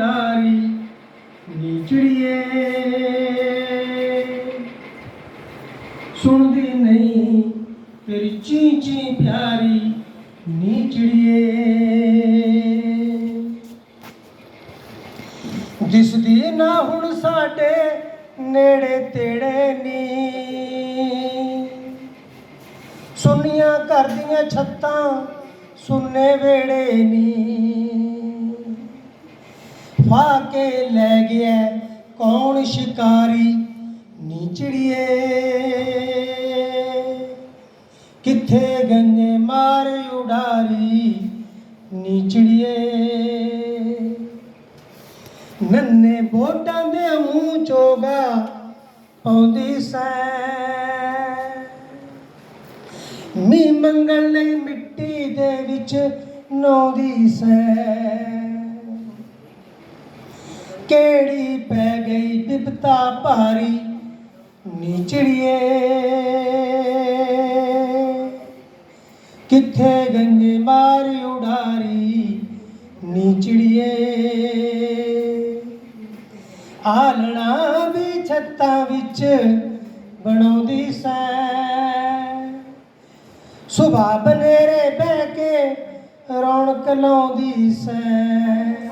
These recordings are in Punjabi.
ਉਡਾਰੀ ਨੀਚੜੀਏ। ਸੁਣਦੀ ਨਹੀਂ ਤੇਰੀ ਚੀ ਚੀ ਪਿਆਰੀ ਨੀਚੜੀਏ। ਦਿਸਦੀ ਨਾ ਹੁਣ ਸਾਡੇ ਨੇੜੇ ਤੇੜੇ ਨੀ। ਸੁੰਨੀਆਂ ਕਰਦੀਆਂ ਛੱਤਾਂ ਸੁੰਨੇ ਵੇੜੇ ਨੀ। ਫਾ ਕੇ ਲੈ ਗਿਆ। ਕੌਣ ਸ਼ਿਕਾਰੀ ਨੀਚੜੀਏ ਕਿੱਥੇ ਗੰਨੇ ਮਾਰ ਉਡਾਰੀ ਨੀਚੜੀਏ ਨੰਨੇ ਬੋਟਾਂ ਦੇ ਮੂੰਹ ਚੋਗਾ ਪਾਉਂਦੀ ਸੈ ਮੀ ਮੰਗਲ ਲਈ ਮਿੱਟੀ ਦੇ ਵਿੱਚ ਨੌਂਦੀ ਸੈ ਕਿਹੜੀ ਪੈ ਗਈ ਬਿਪਤਾ ਭਾਰੀ? ਨੀਚੜੀਏ ਕਿੱਥੇ ਗੰਗੇ ਮਾਰੀ ਉਡਾਰੀ? ਨੀਚੜੀਏ ਆਲਣਾ ਵੀ ਛੱਤਾਂ ਵਿੱਚ ਬਣਾਉਂਦੀ ਸੈ। ਸੁਬਾ ਬਨੇਰੇ ਬਹਿ ਕੇ ਰੌਣਕ ਲਾਉਂਦੀ ਸੈ।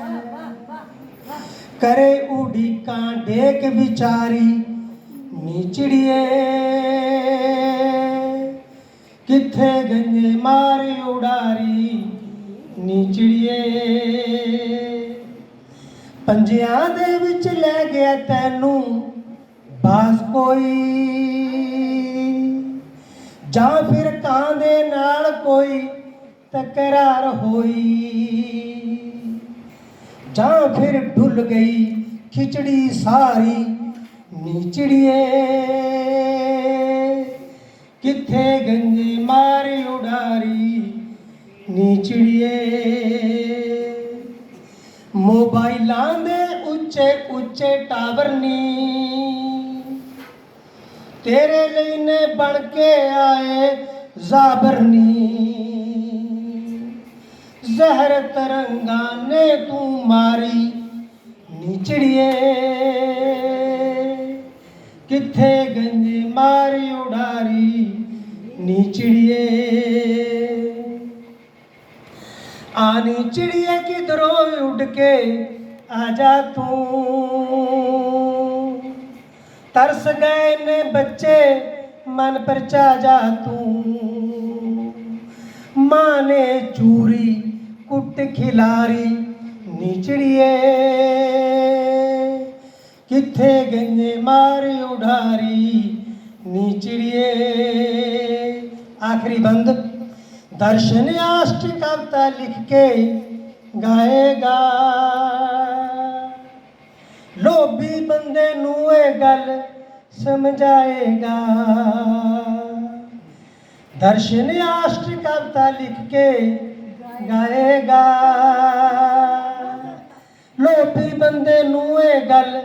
ਕਰੇ ਉਡੀਕਾਂ ਡੇਕ ਵਿਚਾਰੀ ਨੀਚੜੀਏ ਕਿੱਥੇ ਗੰਜੇ ਮਾਰੀ ਉਡਾਰੀ ਨੀਚੜੀਏ ਪੰਜਿਆਂ ਦੇ ਵਿੱਚ ਲੈ ਗਿਆ ਤੈਨੂੰ ਬਾਸ ਕੋਈ। ਜਾਂ ਫਿਰ ਕਾਂ ਦੇ ਨਾਲ ਕੋਈ ਤਕਰਾਰ ਹੋਈ। ਜਾਂ ਫਿਰ ਢੁੱਲ ਗਈ ਖਿਚੜੀ ਸਾਰੀ ਨੀਚੜੀਏ। ਕਿੱਥੇ ਗੰਜੀ ਮਾਰੀ ਉਡਾਰੀ ਨੀਚੜੀਏ। ਮੋਬਾਈਲਾਂ ਦੇ ਉੱਚੇ ਉੱਚੇ ਟਾਵਰ ਨੀ ਤੇਰੇ ਲਈ ਨੇ ਬਣ ਕੇ ਆਏ ਜ਼ਾਬਰ ਨੀ ਜ਼ਹਿਰ ਤਰੰਗਾ ਨੇ ਤੂੰ ਮਾਰੀ ਨੀਚੜੀਏ। ਕਿੱਥੇ ਗੰਜੀ ਮਾਰੀ ਉਡਾਰੀ ਨੀਚੜੀਏ। ਆ ਨੀਚੜੀਏ ਕਿਧਰੋਂ ਉੱਡ ਕੇ ਆ ਜਾ ਤੂੰ। ਤਰਸ ਗਏ ਨੇ ਬੱਚੇ, ਮਨ ਪਰਚਾ ਜਾ ਤੂੰ। ਮਾਂ ਨੇ ਚੂਰੀ ਕੁੱਟ ਖਿਲਾਰੀ ਨੀਚੜੀਏ ਕਿੱਥੇ ਗੰਨੇ ਮਾਰੀ ਉਡਾਰੀ ਨੀਚੜੀਏ ਆਖਰੀ ਬੰਦ ਦਰਸ਼ਨ ਆਸ਼ਟ ਕਵਤਾ ਲਿਖ ਕੇ ਗਾਏਗਾ ਲੋਭੀ ਬੰਦੇ ਨੂੰ ਇਹ ਗੱਲ ਸਮਝਾਏਗਾ ਦਰਸ਼ਨ ਆਸ਼ਟ ਕਵਤਾ ਲਿਖ ਕੇ ਗਾਏਗਾ। ਲੋਭੀ ਬੰਦੇ ਨੂੰ ਇਹ ਗੱਲ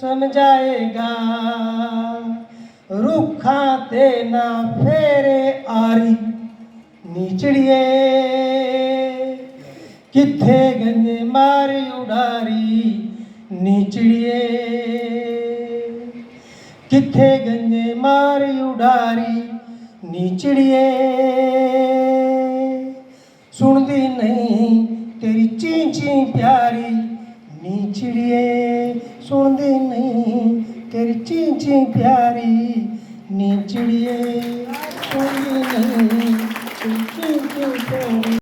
ਸਮਝਾਏਗਾ। ਰੁੱਖਾਂ ਤੇ ਨਾ ਫੇਰੇ ਆਰੀ ਨੀਚੜੀਏ ਕਿੱਥੇ ਗੰਨੇ ਮਾਰੀ ਉਡਾਰੀ ਨੀਚੜੀਏ ਕਿੱਥੇ ਗੰਨੇ ਮਾਰੀ ਉਡਾਰੀ ਨੀਚੜੀਏ सुनती नहीं तेरी चींची प्यारी नीचड़िए सुनती नहीं ਚੀਂ चींची प्यारी नीचड़िए सुनती ਨਹੀਂ